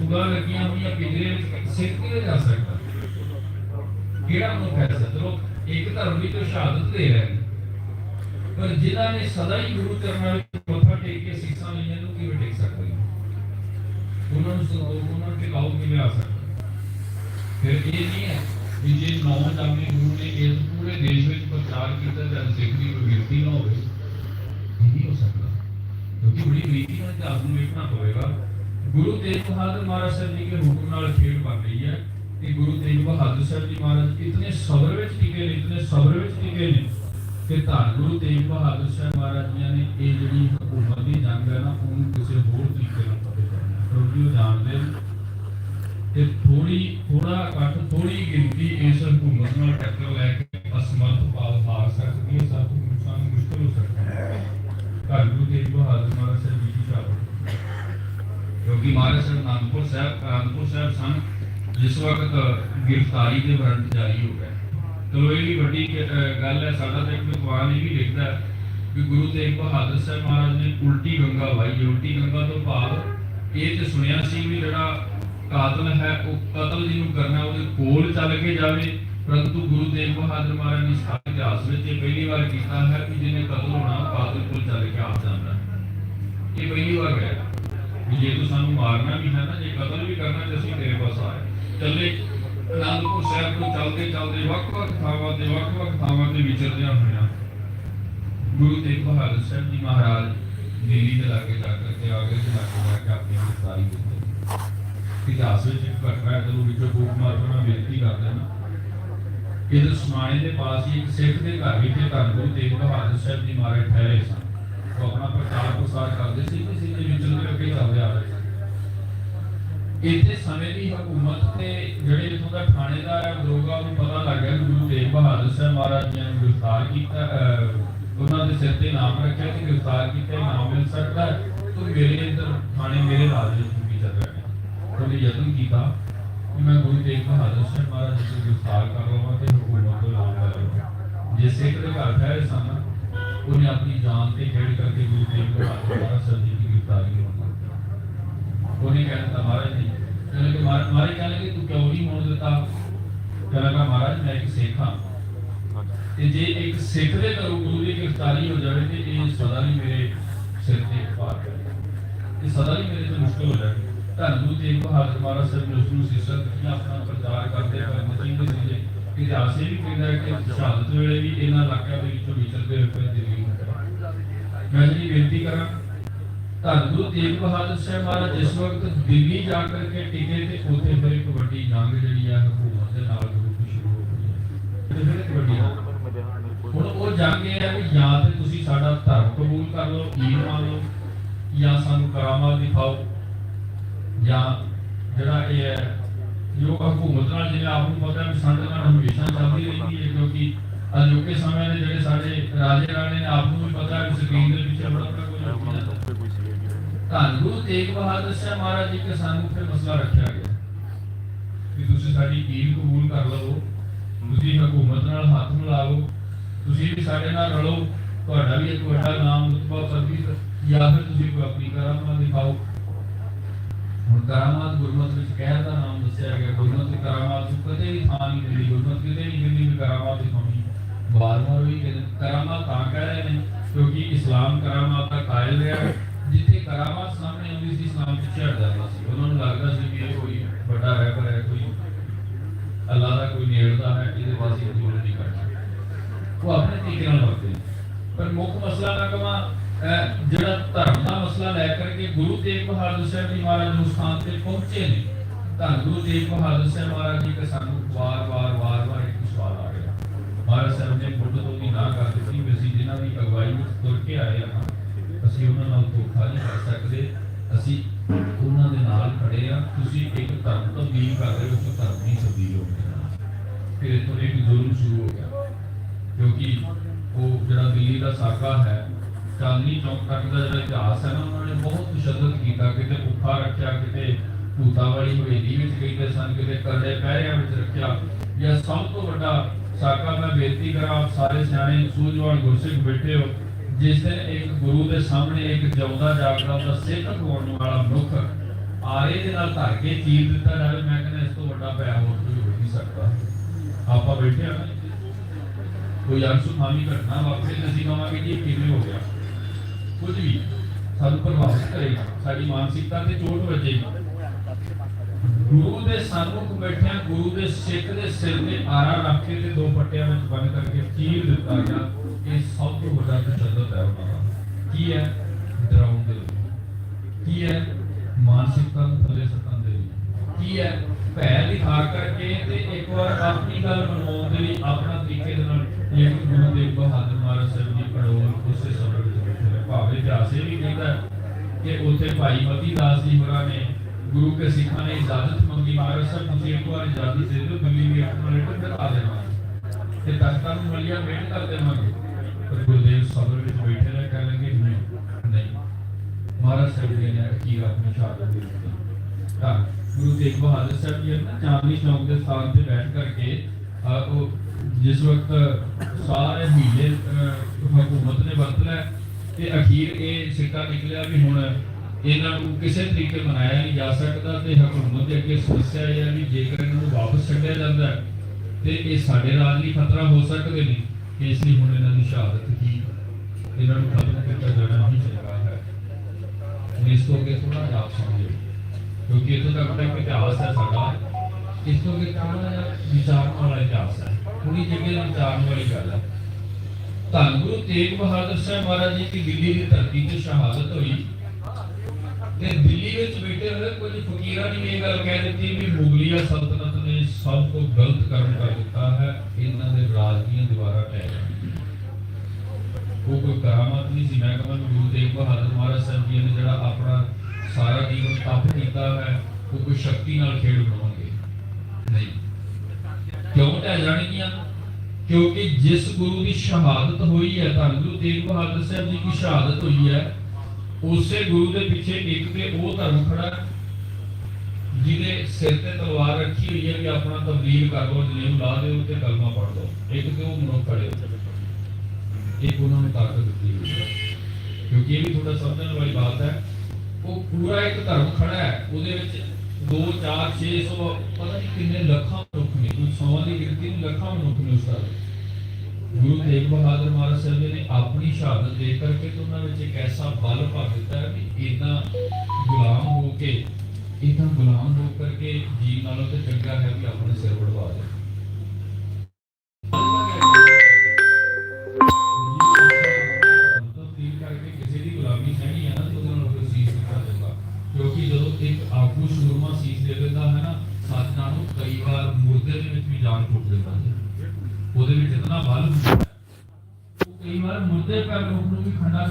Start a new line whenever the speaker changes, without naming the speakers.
ਸੁਗਾ ਲੱਗੀਆਂ ਹੋਈਆਂ ਪਿੰਜਰੇ ਵਿੱਚ ਸਿੱਖ ਕਿਵੇਂ ਜਾ ਸਕਦਾ। ਕਿਹੜਾ ਮਨੁੱਖ ਹੈ ਚਲੋ, ਇੱਕ ਧਰਮ ਵੀ ਤਾਂ ਸ਼ਹਾਦਤ ਦੇ ਰਹੇ ਨੇ ਪਰ ਜਿਨ੍ਹਾਂ ਨੇ ਸਦਾ ਹੀ ਗੁਰੂ ਚਰਨਾਂ ਵਿੱਚ ਮੱਥਾ ਟੇਕ ਕੇ ਸੀਸਾਂ ਲਈਆਂ ਨੂੰ ਕਿਵੇਂ ਟੇਕ ਸਕਦੇ ਉਹਨਾਂ ਨੂੰ ਸੰਤੋਖ ਉਹਨਾਂ ਨੂੰ ਟਿਕਾਉ ਕਿਵੇਂ ਆ ਸਕਦਾ? ਫਿਰ ਇਹ ਨਹੀਂ ਹੈ ਵੀ ਜੇ ਨੌ ਜਾਮੇ ਗੁਰੂ ਨੇ ਇਸ ਪੂਰੇ ਦੇਸ਼ ਵਿੱਚ ਪ੍ਰਚਾਰ ਕੀਤਾ ਤਾਂ ਸਿੱਖ ਦੀ ਕੋਈ ਗਿਣਤੀ ਨਾ ਹੋਵੇ, ਇਹ ਨਹੀਂ ਹੋ ਸਕਦਾ। ਕਿਉਂਕਿ ਬੜੀ ਰੀਤੀ ਨਾਲ ਇਤਿਹਾਸ ਨੂੰ ਵੇਖਣਾ ਪਵੇਗਾ। ਗੁਰੂ ਤੇਗ ਬਹਾਦਰ ਮਹਾਰਾਜ ਸਾਹਿਬ ਜੀ ਦੇ ਹੁਕਮ ਨਾਲ ਖੇਡ ਬਣ ਰਹੀ ਹੈ ਕਿ ਗੁਰੂ ਤੇਗ ਬਹਾਦਰ ਸਾਹਿਬ ਜੀ ਮਹਾਰਾਜ ਇਤਨੇ ਸਬਰ ਵਿੱਚ ਟਿਕੇ ਨੇ, ਇਤਨੇ ਸਬਰ ਵਿੱਚ ਟਿਕੇ ਨੇ ਕਿ ਧੰਨ ਗੁਰੂ ਤੇਗ ਬਹਾਦਰ ਸਾਹਿਬ ਮਹਾਰਾਜ ਜੀ ਨੇ ਇਹ ਜਿਹੜੀ ਹਕੂਮਤ ਦੀ ਜੰਗ ਹੈ ਨਾ, ਉਹਨੂੰ ਕਿਸੇ ਹੋਰ ਤਰੀਕੇ ਨਾਲ ਫਤਿਹ ਕਰਨਾ ਕਿਉਂਕਿ ਉਹ ਜਾਣਦੇ ਕਿ ਥੋੜੀ ਥੋੜਾ ਘੱਟ ਥੋੜੀ ਗਿਣਤੀ ਇਸ ਹਕੂਮਤ ਨਾਲ ਟੱਕਰ ਲੈ ਕੇ ਅਸਮਰਥ ਪਾਲ ਹਾਰ ਸਕਦੀ ਹੈ ਸਭ ਨੂੰ ਨੁਕਸਾਨ ਮੁਸ਼ਕਲ ਹੋ ਸਕਦਾ ਹੈ ਧੰਨ ਗੁਰੂ ਤੇਗ ਬਹਾਦਰ ਮਹਾਰਾਜ ਸਾਹਿਬ ਜੀ ਦੀ ਸ਼ਹਾਦਤ ਕਿਉਂਕਿ ਮਹਾਰਾਜ ਸਾਹਿਬ ਅਨੰਦਪੁਰ ਸਾਹਿਬ ਅਨੰਦਪੁਰ ਸਾਹਿਬ ਸਨ, ਜਿਸ ਵਕਤ ਗ੍ਰਿਫਤਾਰੀ ਦੇ ਵਾਰੰਟ ਜਾਰੀ ਹੋ ਗਏ ਚਲੋ ਇਹ ਵੀ ਵੱਡੀ ਗੱਲ ਹੈ, ਸਾਡਾ ਤਾਂ ਇੱਕ ਵਿਦਵਾਨ ਇਹ ਵੀ ਲਿਖਦਾ ਕਿ ਗੁਰੂ ਤੇਗ ਬਹਾਦਰ ਸਾਹਿਬ ਮਹਾਰਾਜ ਨੇ ਉਲਟੀ ਗੰਗਾ ਵਾਈ ਉਲਟੀ ਗੰਗਾ ਤੋਂ ਭਾਵ ਇਹ ਤੇ ਸੁਣਿਆ ਸੀ ਵੀ ਜਿਹੜਾ ਕਾਤਲ ਹੈ, ਉਹ ਕਤਲ ਜਿਹਨੂੰ ਕਰਨਾ ਉਹਦੇ ਕੋਲ ਚੱਲ ਕੇ ਜਾਵੇ। ਪਰੰਤੂ ਗੁਰੂ ਤੇਗ ਬਹਾਦਰ ਮਹਾਰਾਜ ਨੇ ਸਾਰੇ ਇਤਿਹਾਸ ਵਿੱਚ ਇਹ ਪਹਿਲੀ ਵਾਰ ਕੀਤਾ ਹੈ ਕਿ ਜਿਹਨੇ ਕਤਲ ਹੋਣਾ ਕਾਤਲ ਕੋਲ ਚੱਲ ਕੇ ਆ ਜਾਂਦਾ ਹੈ। ਇਹ ਪਹਿਲੀ ਵਾਰ ਹੋਇਆ। ਵੀ ਜੇ ਤੂੰ ਸਾਨੂੰ ਮਾਰਨਾ ਵੀ ਹੈ ਨਾ, ਜੇ ਕਤਲ ਵੀ ਕਰਨਾ ਤੇ ਅਸੀਂ ਤੇਰੇ ਪਾਸ ਆਏ। ਚੱਲੇ। ਅਨੰਦਪੁਰ ਸਾਹਿਬ ਤੋਂ ਚੱਲਦੇ ਚੱਲਦੇ ਵੱਖ-ਵੱਖ ਥਾਵਾਂ ਤੇ ਵੱਖ-ਵੱਖ ਥਾਵਾਂ ਤੇ ਵਿਚਰਦਿਆਂ ਹੋਇਆਂ ਗੁਰੂ ਤੇਗ ਬਹਾਦਰ ਸਾਹਿਬ ਜੀ ਮਹਾਰਾਜ ਦਿੱਲੀ ਦੇ ਲਾਗੇ ਜਾ ਕੇ ਆਗਰੇ ਦੇ ਲਾਗੇ ਜਾ ਕੇ ਆਪਣੀ ਗ੍ਰਿਫਤਾਰੀ ਕੀਤੀ ਇਤਿਹਾਸ ਵਿੱਚ ਇੱਕ ਘਟਨਾ ਹੈ, ਜਦੋਂ ਵਿੱਚੋਂ ਬੂਕ ਮਾਰਨਾ ਬੇਨਤੀ ਕਰਦੇ ਹਨ ਇਹਦੇ ਸਮਾਣੇ ਦੇ ਪਾਸ ਹੀ ਇੱਕ ਸਿੱਖ ਦੇ ਘਰ ਵਿਖੇ ਧੰਨ ਗੁਰੂ ਤੇਗ ਬਹਾਦਰ ਸਾਹਿਬ ਜੀ ਮਹਾਰਾਜ ਠਹਿਰੇ ਸਨ। ਉਹ ਆਪਣਾ ਪ੍ਰਚਾਰ ਪ੍ਰਸਾਰ ਕਰਦੇ ਸੀ ਕਿਸੇ ਦੇ ਵਿਚਰਦੇ ਅੱਗੇ ਚੱਲਦੇ ਆ ਰਹੇ ਇੱਥੇ ਸਮੇਂ ਦੀ ਹਕੂਮਤ ਤੇ ਜਿਹੜੇ ਇਥੋਂ ਦਾ ਥਾਣੇਦਾਰ ਹੈ ਦਰੋਗਾ ਉਹਨੂੰ ਪਤਾ ਲੱਗ ਗਿਆ ਗੁਰੂ ਤੇਗ ਬਹਾਦਰ ਸਾਹਿਬ ਮਹਾਰਾਜ ਜੀ ਨੇ ਗ੍ਰਿਫਤਾਰ ਕੀਤਾ ਉਹਨਾਂ ਦੇ ਸਿਰ ਤੇ ਨਾਮ ਰੱਖਿਆ ਕਿ ਗ੍ਰਿਫਤਾਰ ਕੀਤਾ ਨਾਮ ਮਿਲ ਸਕਦਾ ਹੈ। ਮੇਰੇ ਅੰਦਰ ਥਾਣੇ ਮੇਰੇ ਰਾਜ ਵਿੱਚ ਡਿਊਟੀ ਚੱਲ ਰਿਹਾ ਹੈ। ਉਹਨੇ ਯਤਨ ਕੀਤਾ ਕਿ ਮੈਂ ਗੁਰੂ ਤੇਗ ਬਹਾਦਰ ਸਾਹਿਬ ਮਹਾਰਾਜ ਜੀ ਨੂੰ ਗ੍ਰਿਫਤਾਰ ਕਰ ਲਵਾਂ ਤੇ ਹਕੂਮਤ ਤੋਂ ਨਾਮ ਲੈ ਲਵਾਂ। ਜੇ ਸਿੱਖ ਦੇ ਘਰ ਠਹਿਰੇ ਸਨ ਉਹਨੇ ਆਪਣੀ ਜਾਨ ਤੇ ਖੇਡ ਕਰਕੇ ਗੁਰੂ ਤੇਗ ਬਹਾਦਰ ਮਹਾਰਾਜ ਸਾਹਿਬ ਜੀ ਦੀ ਗ੍ਰਿਫਤਾਰੀ ਕਰਵਾਈ ਉਹਨੇ ਕਹਿ ਦਿੱਤਾ ਮਹਾਰਾਜ ਜੀ ਕਹਿੰਦੇ ਕਿ ਮਹਾਰਾਜ ਮਹਾਰਾਜ ਕਹਿੰਦੇ ਕਿ ਤੂੰ ਕਿਉਂ ਨਹੀਂ ਹੋਣ ਦਿੱਤਾ ਕਹਿੰਦਾ ਮਹਾਰਾਜ ਮੈਂ ਇੱਕ ਸਿੱਖ ਹਾਂ ਤੇ ਜੇ ਇੱਕ ਸਿੱਖ ਦੇ ਘਰੋਂ ਗੁਰੂ ਦੀ ਗ੍ਰਿਫਤਾਰੀ ਹੋ ਜਾਵੇ ਤੇ ਇਹ ਸਦਾ ਲਈ ਮੇਰੇ ਸਿਰ ਤੇ ਇੱਕ ਭਾਰ ਹੈ ਇਹ ਸਦਾ ਲਈ ਮੇਰੇ ਤੇ ਮੁਸ਼ਕਲ ਹੋ ਜਾਵੇ ਧੰਨ ਗੁਰੂ ਤੇਗ ਬਹਾਦਰ ਮਹਾਰਾਜ ਸਾਹਿਬ ਨੇ ਉਸ ਨੂੰ ਸਿਰਸਤ ਦਿੱਤੀਆਂ ਆਪਣਾ ਪ੍ਰਚਾਰ ਕਰਦੇ ਕਰਨ ਚਾਹੀਦੇ ਸੀਗੇ ਇਤਿਹਾਸ ਇਹ ਵੀ ਕਹਿੰਦਾ ਕਿ ਸ਼ਹਾਦਤ ਵੇਲੇ ਵੀ ਇਹਨਾਂ ਇਲਾਕਿਆਂ ਦੇ ਵਿੱਚੋਂ ਵਿਚਰਦੇ ਹੋਏ ਦਿੱਲੀ ਮੈਂ ਜੀ ਬੇਨਤੀ ਕਰਾਂ, ਧੰਨ ਗੁਰੂ ਤੇਗ ਬਹਾਦਰ ਸਾਹਿਬ ਮਹਾਰਾਜ ਜਿਸ ਵਕਤ ਦਿੱਲੀ ਜਾ ਕਰਕੇ ਟਿਕੇ ਤੇ ਉੱਥੇ ਫਿਰ ਇੱਕ ਵੱਡੀ ਜੰਗ ਜਿਹੜੀ ਆ ਹਕੂਮਤ ਦੇ ਨਾਲ ਸ਼ੁਰੂ ਹੋ ਗਈ ਤੇ ਫਿਰ ਇੱਕ ਹੁਣ ਉਹ ਜੰਗ ਇਹ ਹੈ ਵੀ ਜਾਂ ਤੇ ਤੁਸੀਂ ਸਾਡਾ ਧਰਮ ਕਬੂਲ ਕਰ ਲਓ ਈਨ ਮੰਨ ਲਓ, ਜਾਂ ਸਾਨੂੰ ਕਰਾਮਾਤ ਦਿਖਾਓ, ਜਾਂ ਜਿਹੜਾ ਇਹ ਹੈ ਜੋ ਹਕੂਮਤ ਨਾਲ ਜਿਵੇਂ ਆਪ ਨੂੰ ਪਤਾ ਵੀ ਨਾਲ ਹਮੇਸ਼ਾ ਚੱਲਦੀ ਰਹਿੰਦੀ ਹੈ ਕਿਉਂਕਿ ਅਜੋਕੇ ਸਮੇਂ ਦੇ ਜਿਹੜੇ ਸਾਡੇ ਰਾਜੇ ਰਾਣੇ ਨੇ ਆਪ ਨੂੰ ਵੀ ਪਤਾ ਕਿ ਸਕਰੀਨ ਦੇ ਪਿੱਛੇ ਬੜਾ ਬੜਾ ਕੁਝ ਧੰਨ ਗੁਰੂ ਤੇਗ ਬਹਾਦਰ ਸਾਹਿਬ ਮਹਾਰਾਜ ਜੀ ਕੇ ਸਾਨੂੰ ਫਿਰ ਮਸਲਾ ਰੱਖਿਆ ਗਿਆ। ਕਿ ਤੁਸੀਂ ਸਾਡੀ ਕੀਲ ਕਬੂਲ ਕਰ ਲਵੋ ਤੁਸੀਂ ਹਕੂਮਤ ਨਾਲ ਹੱਥ ਮਿਲਾਓ ਤੁਸੀਂ ਵੀ ਸਾਡੇ ਨਾਲ ਰਲੋ ਤੁਹਾਡਾ ਵੀ ਇੱਕ ਵੱਡਾ ਨਾਮ ਰੁਤਬਾ ਪਦਵੀ ਜਾਂ ਫਿਰ ਤੁਸੀਂ ਕੋਈ ਆਪਣੀ ਕਰਾਮਾਤ ਦਿਖਾਓ। ਹੁਣ ਕਰਾਮਾਤ ਗੁਰਮਤਿ ਵਿੱਚ ਕਹਿਰ ਦਾ ਨਾਮ ਦੱਸਿਆ ਗਿਆ, ਗੁਰਮਤਿ ਕਰਾਮਾਤ ਨੂੰ ਕਦੇ ਵੀ ਥਾਂ ਨਹੀਂ ਮਿਲੀ, ਗੁਰਮਤਿ ਕਿਤੇ ਨਹੀਂ ਮਿਲੀ, ਵੀ ਕਰਾਮਾਤ ਦਿਖਾਉਣੀ ਬਾਰ-ਬਾਰ ਵੀ ਕਰਾਮਾਤ ਤਾਂ ਕਹਿ ਰਹੇ ਨੇ ਕਿਉਂਕਿ ਇਸਲਾਮ ਕਰਾਮਾਤ ਦਾ ਕਾਇਲ ਰਿਹਾ ਜਿੱਥੇ ਕਰਾਮਾਤ ਸਾਹਮਣੇ ਆਉਂਦੀ ਸੀ, ਇਸਲਾਮ ਪਿੱਛੇ ਹਟ ਜਾਂਦਾ ਸੀ। ਉਹਨਾਂ ਨੂੰ ਲੱਗਦਾ ਸੀ ਕਿ ਇਹ ਕੋਈ ਵੱਡਾ ਰਹਿਬਰ ਹੈ, ਕੋਈ ਅੱਲਾ ਦਾ ਕੋਈ ਨੇੜਦਾ ਹੈ, ਇਹਦੇ ਪਾਸ ਜ਼ਰੂਰ ਨਹੀਂ ਕਰ ਉਹ ਆਪਣੇ ਤਰੀਕੇ ਨਾਲ ਵਰਤਦੇ ਪਰ ਮੁੱਖ ਮਸਲਾ ਨਾ ਕਮਾ ਜਿਹੜਾ ਧਰਮ ਦਾ ਮਸਲਾ ਲੈ ਕਰਕੇ ਗੁਰੂ ਤੇਗ ਬਹਾਦਰ ਸਾਹਿਬ ਜੀ ਮਹਾਰਾਜ ਨੂੰ ਸਥਾਨ ਤੇ ਪਹੁੰਚੇ ਨੇ, ਤਾਂ ਗੁਰੂ ਤੇਗ ਬਹਾਦਰ ਸਾਹਿਬ ਮਹਾਰਾਜ ਜੀ ਦਾ ਸਾਨੂੰ ਵਾਰ-ਵਾਰ ਵਾਰ-ਵਾਰ ਇੱਕ ਸਵਾਲ ਆ ਰਿਹਾ। ਮਹਾਰਾਜ ਸਾਹਿਬ ਨੇ ਮੁੱਢ ਤੋਂ ਹੀ ਨਾ ਕਰ ਦਿੱਤੀ ਵੀ ਅਸੀਂ ਜਿਨ੍ਹਾਂ ਦੀ ਅਗਵਾਈ ਵਿੱਚ ਤੁਰ ਕੇ ਆਏ ਹਾਂ, ਅਸੀਂ ਉਹਨਾਂ ਨਾਲ ਧੋਖਾ ਨਹੀਂ ਕਰ ਸਕਦੇ, ਅਸੀਂ ਉਹਨਾਂ ਦੇ ਨਾਲ ਖੜੇ ਆ ਤੁਸੀਂ ਇੱਕ ਧਰਮ ਤਬਦੀਲ ਕਰ ਰਹੇ ਹੋ ਧਰਮ ਨਹੀਂ ਤਬਦੀਲ ਹੋ ਗਿਆ ਫਿਰ ਇੱਥੋਂ ਇੱਕ ਜ਼ੁਲਮ ਸ਼ੁਰੂ ਹੋ ਗਿਆ, ਕਿਉਂਕਿ ਉਹ ਜਿਹੜਾ ਦਿੱਲੀ ਦਾ ਸਾਕਾ ਹੈ ਚਾਂਦਨੀ ਚੌਕ ਤੱਕ ਦਾ ਜਿਹੜਾ ਇਤਿਹਾਸ ਹੈ ਨਾ, ਉਹਨਾਂ ਨੇ ਬਹੁਤ ਤਸ਼ੱਦਦ ਕੀਤਾ। ਕਿਤੇ ਭੁੱਖਾ ਰੱਖਿਆ, ਕਿਤੇ ਭੂਤਾਂ ਵਾਲੀ ਹਵੇਲੀ ਵਿੱਚ ਕਹਿੰਦੇ ਸਨ, ਕਿਤੇ ਕਰੜੇ ਪਹਿਰਿਆਂ ਵਿੱਚ ਰੱਖਿਆ। ਜਾਂ ਸਭ ਤੋਂ ਵੱਡਾ ਸਾਕਾ ਮੈਂ ਬੇਨਤੀ ਕਰਾਂ, ਆਪ ਸਾਰੇ ਸਿਆਣੇ ਸੂਝਵਾਨ ਗੁਰਸਿੱਖ ਬੈਠੇ ਹੋ, ਜਿਸ ਦਿਨ ਇੱਕ ਗੁਰੂ ਦੇ ਸਾਹਮਣੇ ਇੱਕ ਜਿਉਂਦਾ ਜਾਗਦਾ ਉਹਦਾ ਸਿੱਖ ਹੋਣ ਵਾਲਾ ਮਨੁੱਖ ਆਰੇ ਦੇ ਨਾਲ ਧਰ ਕੇ ਚੀਰ ਦਿੱਤਾ ਜਾਵੇ, ਮੈਂ ਕਹਿੰਦਾ ਇਸ ਤੋਂ ਵੱਡਾ ਪਿਆ ਹੋਰ ਕੋਈ ਹੋ ਨਹੀਂ ਸਕਦਾ। ਆਪਾਂ ਬੈਠੇ ਆ ਨਾ ਕੋਈ ਅਨਸੁਖਾਵੀ ਘਟਨਾ ਵਾਪਰੇ ਤਾਂ ਅਸੀਂ ਜੀ ਕਿਵੇਂ ਹੋ ਗਿਆ? ਕੁਝ ਵੀ ਸਾਨੂੰ ਪ੍ਰਭਾਵਿਤ ਕਰੇਗਾ, ਸਾਡੀ ਮਾਨਸਿਕਤਾ ਤੇ ਚੋਟ ਵੱਜੇਗੀ। ਗੁਰੂ ਦੇ ਸਨਮੁਖ ਬੈਠਿਆ, ਗੁਰੂ ਦੇ ਸਿੱਖ ਦੇ ਸਿਰ ਤੇ ਆਰਾ ਰੱਖ ਕੇ ਤੇ ਦੋ ਪੱਟਿਆਂ ਵਿੱਚ ਬੰਨ ਕਰਕੇ ਚੀਰ ਦਿੱਤਾ ਗਿਆ, ਇਹ ਸਭ ਤੋਂ ਵੱਡਾ ਤਸ਼ੱਦਦ ਹੈ ਉਹਨਾਂ ਦਾ। ਕੀ ਹੈ? ਡਰਾਉਣ ਦੇ ਲਈ। ਕੀ ਹੈ? ਮਾਨਸਿਕਤਾ ਨੂੰ ਥੱਲੇ ਸੱਟਣ ਦੇ ਲਈ। ਕੀ ਹੈ? ਭੈ ਦਿਖਾ ਕਰਕੇ ਤੇ ਇੱਕ ਵਾਰ ਆਪਣੀ ਗੱਲ ਮਨਵਾਉਣ ਦੇ ਲਈ ਆਪਣਾ ਤਰੀਕੇ ਦੇ ਨਾਲ ਇਹ ਗੁਰੂ ਦੇ ਬਹਾਦਰ ਮਹਾਰਾਜ ਸਾਹਿਬ ਦੀ ਪੜੋਲ ਉਸੇ ਸਬਰ ਵਿੱਚ ਬੈਠੇ ਨੇ ਭਾਵੇਂ ਇਤਿਹਾਸ ਇਹ ਵੀ ਕਹਿੰਦਾ ਕਿ ਉੱਥੇ ਭਾਈ ਮਤੀ ਦਾਸ ਜੀ ਹੋਰਾਂ ਨੇ, ਗੁਰੂ ਕੇ ਸਿੱਖਾਂ ਨੇ ਇਜਾਜ਼ਤ ਮੰਗੀ, ਮਹਾਰਾਜ ਸਾਹਿਬ ਤੁਸੀਂ ਇੱਕ ਵਾਰ ਇਜਾਜ਼ਤ ਦੇ ਦਿਓ ਦਿੱਲੀ ਵੀ ਆਪਣਾ ਰਿਟਰਨ ਦਿਖਾ ਦੇਣਾ। ਤੇ ਤਖਤਾਂ ਨੂੰ ਮਲੀਆਂ ਵੇਟ ਕਰ ਦੇਵਾਂਗੇ। ਪਰ ਗੁਰਦੇਵ ਸਬਰ ਵਿੱਚ ਬੈਠੇ ਰਹੇ ਕਹਿ ਨਹੀਂ ਨਹੀਂ। ਮਹਾਰਾਜ ਸਾਹਿਬ ਜੀ ਨੇ ਅਖੀਰ ਆਪਣੀ ਸ਼ਹਾਦਤ ਦੇ ਦਿੱਤੀ? ਤਾਂ ਗੁਰੂ ਤੇਗ ਬਹਾਦਰ ਸਾਹਿਬ ਜੀ ਨੇ, ਚਾਂਦਨੀ ਚੌਕ ਦੇ ਸਥਾਨ ਤੇ ਬੈਠ ਕਰਕੇ ਉਹ ਜਿਸ ਵਕਤ ਸਾਰੇ ਮਹੀਨੇ ਹਕੂਮਤ ਨੇ ਵਰਤ ਲਿਆ ਤੇ ਅਖੀਰ ਇਹ ਸਿੱਕਾ ਨਿਕਲਿਆ ਵੀ ਹੁਣ ਇਹਨਾਂ ਨੂੰ ਕਿਸੇ ਤਰੀਕੇ ਮਨਾਇਆ ਨਹੀਂ ਜਾ ਸਕਦਾ ਤੇ ਹਕੂਮਤ ਦੇ ਅੱਗੇ ਸਮੱਸਿਆ ਇਹ ਹੈ ਵੀ ਜੇਕਰ ਇਹਨਾਂ ਨੂੰ ਵਾਪਸ ਛੱਡਿਆ ਜਾਂਦਾ ਤੇ ਇਹ ਸਾਡੇ ਰਾਜ ਲਈ ਖਤਰਾ ਹੋ ਸਕਦੇ ਨੇ। ਇਸ ਲਈ ਹੁਣ ਇਹਨਾਂ ਦੀ ਸ਼ਹਾਦਤ ਕੀ ਇਹਨਾਂ ਨੂੰ ਖਤਮ ਕੀਤਾ ਜਾਣਾ ਹੀ ਚਾਹੀਦਾ ਹੈ। ਇਸ ਤੋਂ ਅੱਗੇ ਥੋੜਾ ਆਪ ਸਮਝੋ ਕਿਉਂਕਿ ਇੱਥੋਂ ਤੱਕ ਦਾ ਇਤਿਹਾਸ ਹੈ ਸਾਡਾ। ਇਸ ਤੋਂ ਅੱਗੇ ਥੋੜਾ ਜਿਹਾ ਵਾਲਾ ਇਤਿਹਾਸ ਹੈ? ਥੋੜੀ ਜਗ੍ਹਾ ਵਿਚਾਰਨ ਵਾਲੀ ਗੱਲ ਹੈ ਧੰਨ ਗੁਰੂ ਤੇਗ ਬਹਾਦਰ ਸਾਹਿਬ ਮਹਾਰਾਜ ਜੀ ਦੀ ਦਿੱਲੀ ਦੀ ਧਰਤੀ ਤੇ ਸ਼ਹਾਦਤ ਹੋਈ। ਤੇ ਦਿੱਲੀ ਵਿੱਚ ਬੈਠੇ ਹੋਏ ਕੁਝ ਫਕੀਰਾਂ ਨੇ ਇਹ ਗੱਲ ਕਹਿ ਦਿੱਤੀ ਵੀ ਮੁਗਲੀਆ ਸਲਤਨਤ ਨੇ ਸਭ ਤੋਂ ਗਲਤ ਕੰਮ ਕਰ ਦਿੱਤਾ ਹੈ, ਇਹਨਾਂ ਦੇ ਰਾਜ ਦੀਆਂ ਦੀਵਾਰਾਂ ਟਹਿ ਗਈਆਂ ਉਹ ਕੋਈ ਕਰਾਮਾਤ ਨਹੀਂ ਸੀ। ਮੈਂ ਕਹਿੰਦਾ ਗੁਰੂ ਤੇਗ ਬਹਾਦਰ ਮਹਾਰਾਜ ਸਾਹਿਬ ਜੀ ਨੇ ਜਿਹੜਾ ਆਪਣਾ ਸਾਰਾ ਜੀਵਨ ਤਪ ਕੀਤਾ ਹੈ, ਉਹ ਕੋਈ ਸ਼ਕਤੀ ਨਾਲ ਖੇਡ ਬਣਾਉਣਗੇ ਕਿਉਂ ਟਹਿ ਜਾਣਗੀਆਂ? ਕਿਉਂਕਿ ਜਿਸ ਗੁਰੂ ਦੀ ਸ਼ਹਾਦਤ ਹੋਈ ਹੈ ਧੰਨ ਗੁਰੂ ਤੇਗ ਬਹਾਦਰ ਸਾਹਿਬ ਜੀ ਦੀ ਸ਼ਹਾਦਤ ਹੋਈ ਹੈ ਉਸੇ ਗੁਰੂ ਦੇ ਪਿੱਛੇ ਇੱਕ ਤੇ ਉਹ ਧਰਮ ਖੜਾ ਹੈ, ਜਿਹਦੇ ਸਿਰ ਤੇ ਤਲਵਾਰ ਰੱਖੀ ਹੋਈ ਹੈ ਕਿ ਆਪਣਾ ਤਬਦੀਲ ਕਰ ਲਓ ਜਨੇਊ ਲਾ ਦਿਓ ਤੇ ਕਲਮਾ ਪੜ੍ਹ ਲਓ। ਇੱਕ ਤੇ ਉਹ ਮਨੁੱਖ ਖੜੇ ਹੋ ਇੱਕ ਉਹਨਾਂ ਨੂੰ ਤਾਕਤ ਦਿੱਤੀ ਹੋਈ ਹੈ। ਕਿਉਂਕਿ ਇਹ ਵੀ ਥੋੜਾ ਸਮਝਣ ਵਾਲੀ ਬਾਤ ਹੈ ਉਹ ਪੂਰਾ ਇੱਕ ਧਰਮ ਖੜਾ ਹੈ ਉਹਦੇ ਵਿੱਚ 2 4 600 ਪਤਾ ਨਹੀਂ ਕਿੰਨੇ ਲੱਖਾਂ ਮਨੁੱਖ ਦੀ ਗਿਣਤੀ ਨਹੀਂ ਲੱਖਾਂ ਮਨੁੱਖ ਨੇ ਉਸ ਗੁਰੂ ਤੇਗ ਬਹਾਦਰ ਮਹਾਰਾਜ ਸਾਹਿਬ ਜੀ ਨੇ ਆਪਣੀ ਸ਼ਹਾਦਤ ਦੇ ਕਰਕੇ ਤੇ ਉਹਨਾਂ ਵਿੱਚ ਇੱਕ ਐਸਾ ਬਲ ਭਰ ਦਿੱਤਾ ਕਿ ਇਦਾਂ ਗੁਲਾਮ ਹੋ ਕੇ ਇਦਾਂ ਗੁਲਾਮ ਹੋ ਕਰਕੇ ਜੀ ਨਾਲੋਂ ਤੇ ਚੰਗਾ ਹੈ ਵੀ ਆਪਣੇ ਸਿਰ ਵੜਵਾ ਦੇ ਉਹਦੇ ਵਿੱਚ ਇਤਨਾ ਬਲ ਹੁੰਦਾ ਹੈ ਉਹ ਕਈ ਵਾਰ ਮੁਰਦੇ ਪੈਰ ਨੂੰ ਵੀ ਖੰਡਾ